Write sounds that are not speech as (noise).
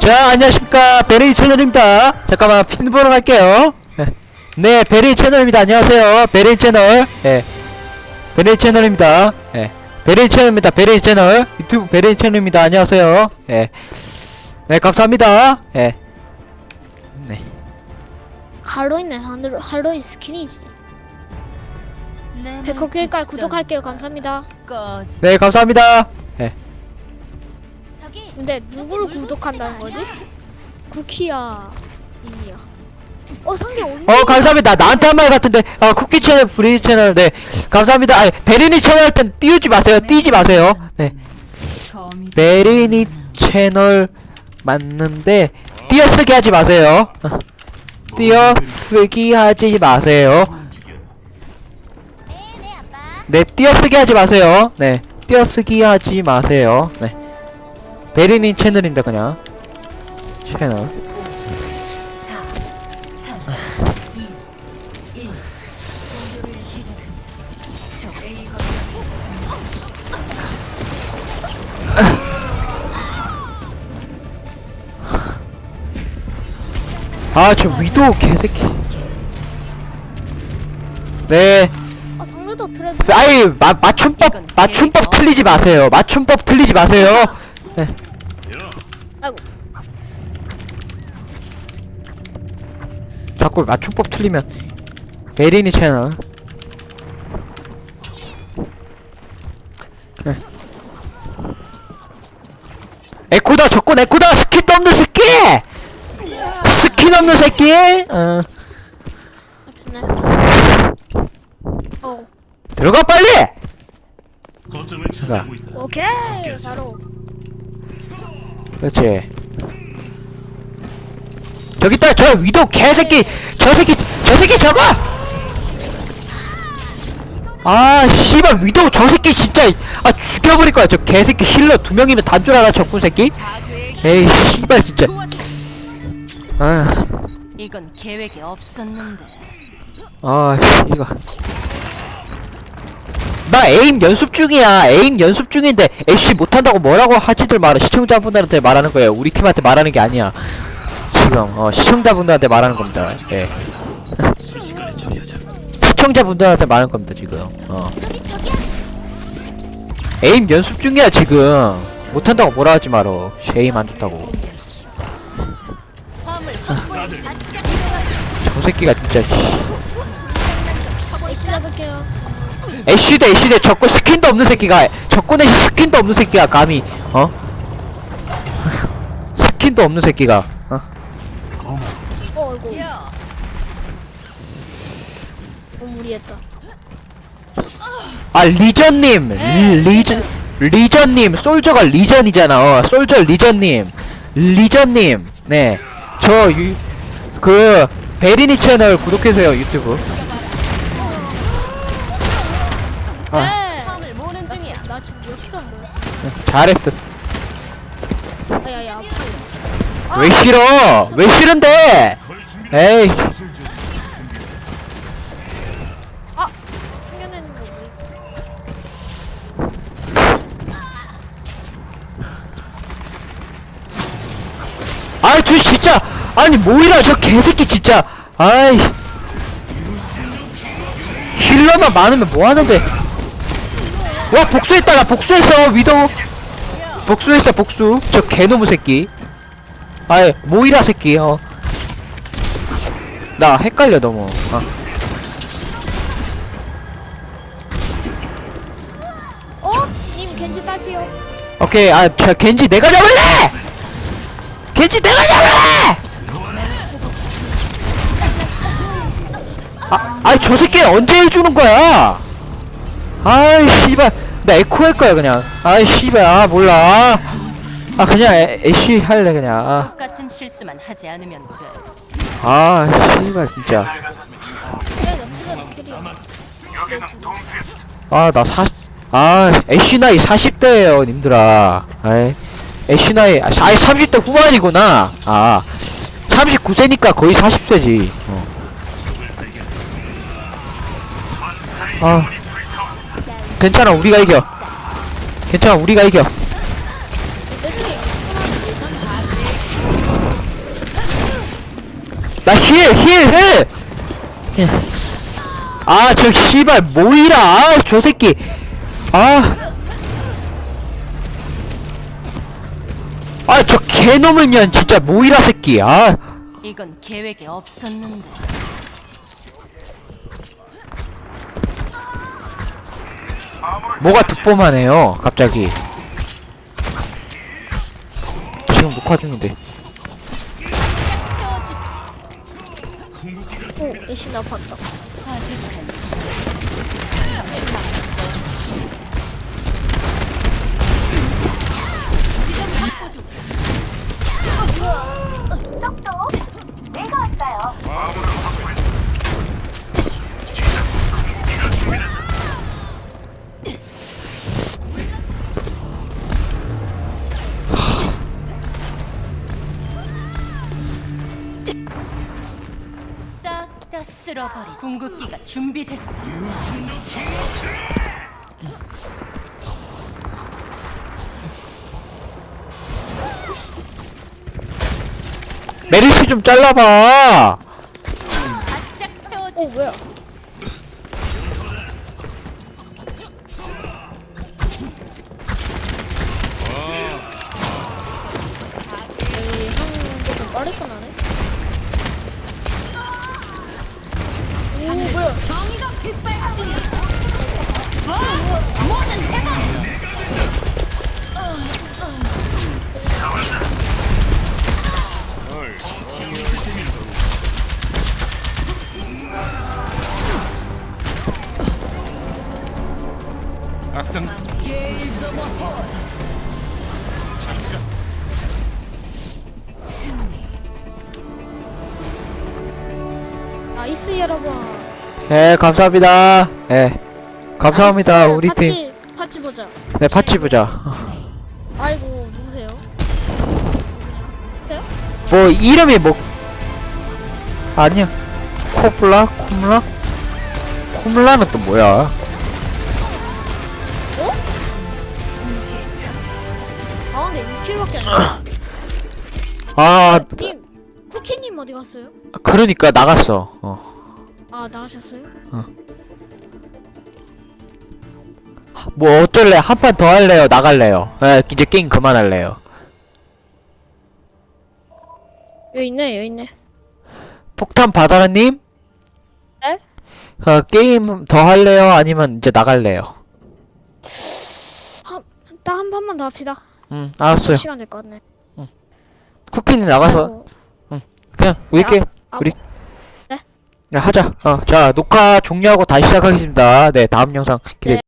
자 안녕하십니까. 베리 채널입니다. 잠깐만 핀 보러 갈게요. 네, 네 베리 채널입니다. 안녕하세요. 베리 채널. 예. 베리 채널입니다. 예. 베리 채널입니다. 베리 채널. 유튜브 베리 채널입니다. 안녕하세요. 예네 감사합니다. 예. 할로윈은 하늘 할로윈 스킨이지. 백호 길깔 구독할게요. 감사합니다. 네 감사합니다. 예 근데 누구를 구독한다는 거지? 쿠키야, 이미야. 어 상대? 어 감사합니다. 나한테 한 말 같은데 아 쿠키 채널 브리 채널 네. 감사합니다. 아 베리니 채널 할땐 띄우지 마세요. 띄지 마세요. 네. 베리니 채널 맞는데 띄어쓰기 하지 마세요. 어. 띄어쓰기 하지 마세요. 네 띄어쓰기 하지 마세요. 네 띄어쓰기 하지 마세요. 네 베리니 채널입니다 그냥 채널 4 3 2 1 공격을 시작합니다. 적 A 거점을 아저 위도 개새끼 네 아. 아이 마, 맞춤법 맞춤법 틀리지 마세요 맞춤법 틀리지 마세요 네. 아이고. 자꾸 맞춤법 틀리면 베리니 채널 네. 에코다 적군 에코다 스킨 없는 새끼 스킨 없는 새끼 어. 네. 어 들어가 빨리 거점을 차지하고 있다. 오케이 바로. 그렇지 저기 있다. 저 위도 개새끼 저 새끼 저 새끼 저거! 아 씨발 위도 저 새끼 진짜 아 죽여버릴 거야. 저 개새끼 힐러 두 명이면 단줄 알아 적군 새끼? 에이 씨발 진짜. 아, 이건 계획에 없었는데. 아 씨, 이거. 나 에임 연습 중이야. 에임 연습 중인데 애쉬 못한다고 뭐라고 하지들 말아 시청자분들한테 말하는 거예요. 우리 팀한테 말하는 게 아니야 지금 어 시청자분들한테 말하는 겁니다. 예. 시청자분들한테 말하는 겁니다 지금. 어. 에임 연습 중이야 지금. 못한다고 뭐라 하지 말어 에임 안 좋다고. 저 새끼가 진짜 잡을게요. 애쉬 대 애쉬 대 적군 스킨도 없는 새끼가 적군 애쉬 (laughs) 스킨도 없는 새끼가 감히. 어? 스킨도 없는 새끼가 너무 무리했다. 아 리전님 리- 리전 리전님 솔저가 리전이잖아 어 솔저 리전님 리전님 네저 그 베리니 채널 구독해주세요 유튜브 아. 네. 을 모는 중이야. 나 지금 몇 킬로인데? 잘했어 아야야 아파. 왜 싫어 왜 싫은데 에이 아니 뭐이라 저 개새끼 진짜. 아이. 힐러만 많으면 뭐하는데? 와 복수했다 나 복수했어 위도우. 복수했어 복수. 저 개놈의 새끼. 아이 모이라 새끼 어나 헷갈려 너무. 아. 어? 님 겐지 딸피요. 오케이 아저 겐지 내가 잡을래! 겐지 내가 아 아이 저 새끼 언제 해주는 거야? 아이 씨발. 나 에코 할 거야 그냥. 아이 씨발. 아 몰라. 아 그냥 애, 애쉬 할래 그냥. 아, 똑같은 실수만 하지 않으면 돼. 아 씨발 진짜. 아나 사, 아 애쉬 나이 40대예요 님들아. 아이 애쉬 나이 아 아이 30대 후반이구나. 아 39세니까 거의 40세지. 어. 아. 괜찮아 우리가 이겨. 괜찮아 우리가 이겨. 나힐힐해 아저 씨발 모이라. 아저 새끼. 아, 아 저 개놈을 년 진짜 모이라 새끼. 아. 이건 계획에 없었는데. 뭐가 득보만해요 갑자기. 지금 녹화 중인데. 오 애쉬 나 봤다 다 쓸어버리. 궁극기가 준비됐어. 메리스 좀 잘라봐 짝 태워주. 오 뭐야 나이스 여러분. 예 감사합니다. 예 감사합니다 나이스. 우리 팀 파티, 파티 보자. 네 파치 보자. 아이고 누구세요? 뭐 이름이 뭐 아니야. 코블라? 콤라? 콤라는 또 뭐야 근데 6킬밖에 안 됐어 아님 쿠키님 어디 갔어요? 그러니까 나갔어 어. 아 나가셨어요? 뭐 어쩔래 한 판 더 할래요 나갈래요 예 이제 게임 그만할래요 여기 있네 여기 있네 폭탄 바다라님? 네? 어, 게임 더 할래요? 아니면 이제 나갈래요? 딱 한 판만 더 합시다 응, 알았어요. 시간 될것 같네 쿠키는 나가서 아이고, 그냥 우리 게임 아, 우리 네? 야, 하자. 어, 자 녹화 종료하고 다시 시작하겠습니다. 네, 다음 영상 기대.